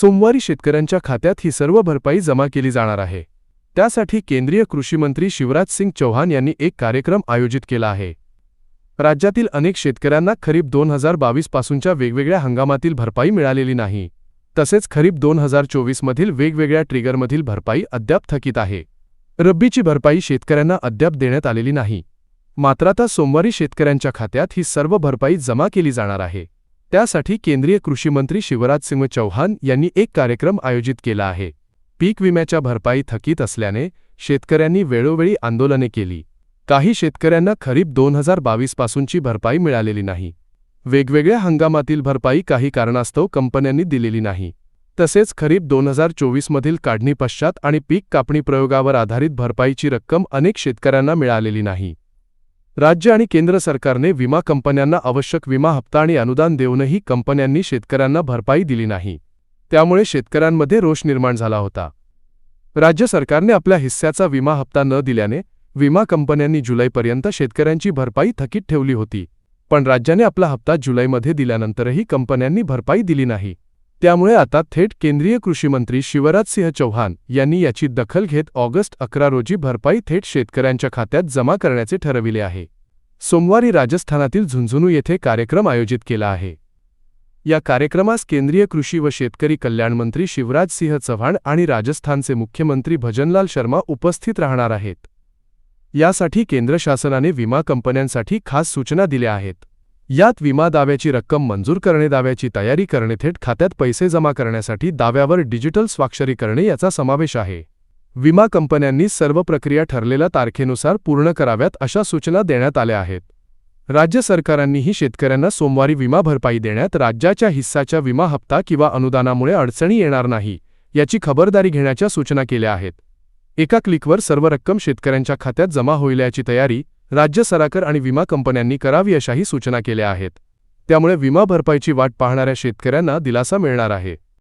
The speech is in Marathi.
सोमवारी शेतकऱ्यांच्या खात्यात ही सर्व भरपाई जमा केली जाणार आहे. त्यासाठी केंद्रीय कृषीमंत्री शिवराज सिंग चौहान यांनी एक कार्यक्रम आयोजित केला आहे. राज्यातील अनेक शेतकऱ्यांना खरीप दोन हजार बावीस पासूनच्या वेगवेगळ्या हंगामातील भरपाई मिळालेली नाही. तसेच खरीप दोन हजार चोवीसमधील वेगवेगळ्या ट्रिगरमधील भरपाई अद्याप थकीत आहे. रब्बीची भरपाई शेतकऱ्यांना अद्याप देण्यात आलेली नाही. मात्र आता सोमवारी शेतकऱ्यांच्या खात्यात ही सर्व भरपाई जमा केली जाणार आहे. त्यासाठी केंद्रीय कृषीमंत्री शिवराजसिंह चौहान यांनी एक कार्यक्रम आयोजित केला आहे. पीक विम्याच्या भरपाई थकीत असल्याने शेतकऱ्यांनी वेळोवेळी आंदोलने केली. काही शेतकऱ्यांना खरीप दोन हजार बावीस पासूनची भरपाई मिळालेली नाही. वेगवेगळ्या हंगामातील भरपाई काही कारणास्तव कंपन्यांनी दिलेली नाही. तसेच खरीप दोन हजार चोवीसमधील काढणी पश्चात आणि पीक कापणी प्रयोगावर आधारित भरपाईची रक्कम अनेक शेतकऱ्यांना मिळालेली नाही. राज्य आणि केंद्र सरकारने विमा कंपन्यांना आवश्यक विमा हप्ता आणि अनुदान देऊनही कंपन्यांनी शेतकऱ्यांना भरपाई दिली नाही. त्यामुळे शेतकऱ्यांमध्ये रोष निर्माण झाला होता. राज्य सरकारने आपल्या हिस्स्याचा विमा हप्ता न दिल्याने विमा कंपन्यांनी जुलैपर्यंत शेतकऱ्यांची भरपाई थकीत ठेवली होती. पण राज्याने आपला हप्ता जुलैमध्ये दिल्यानंतरही कंपन्यांनी भरपाई दिली नाही. त्यामुळे आता थेट केंद्रीय कृषीमंत्री शिवराजसिंह चौहान यांनी याची दखल घेत ऑगस्ट अकरा रोजी भरपाई थेट शेतकऱ्यांच्या खात्यात जमा करण्याचे ठरविले आहे. सोमवारी राजस्थानातील झुंझुनू येथे कार्यक्रम आयोजित केला आहे. या कार्यक्रमास केंद्रीय कृषी व शेतकरी कल्याणमंत्री शिवराजसिंह चव्हाण आणि राजस्थानचे मुख्यमंत्री भजनलाल शर्मा उपस्थित राहणार आहेत. यासाठी केंद्र शासनाने विमा कंपन्यांसाठी खास सूचना दिल्या आहेत. यात विमा दाव्याची रक्कम मंजूर करणे दाव्याची तयारी करणे थेट खात्यात पैसे जमा करण्यासाठी दाव्यावर डिजिटल स्वाक्षरी करणे याचा समावेश आहे. विमा कंपन्यांनी सर्व प्रक्रिया ठरलेल्या तारखेनुसार पूर्ण कराव्यात अशा सूचना देण्यात आल्या आहेत. राज्य सरकारांनीही शेतकऱ्यांना सोमवारी विमा भरपाई देण्यात राज्याच्या हिस्साच्या विमा हप्ता किंवा अनुदानामुळे अडचणी येणार नाही याची खबरदारी घेण्याच्या सूचना केल्या आहेत. एका क्लिकवर सर्व रक्कम शेतकऱ्यांच्या खात्यात जमा होईल याची तयारी राज्य सराकर आणि विमा कंपन्यांनी करावी अशाही सूचना केल्या आहेत. त्यामुळे विमा भरपाईची वाट पाहणाऱ्या शेतकऱ्यांना दिलासा मिळणार आहे.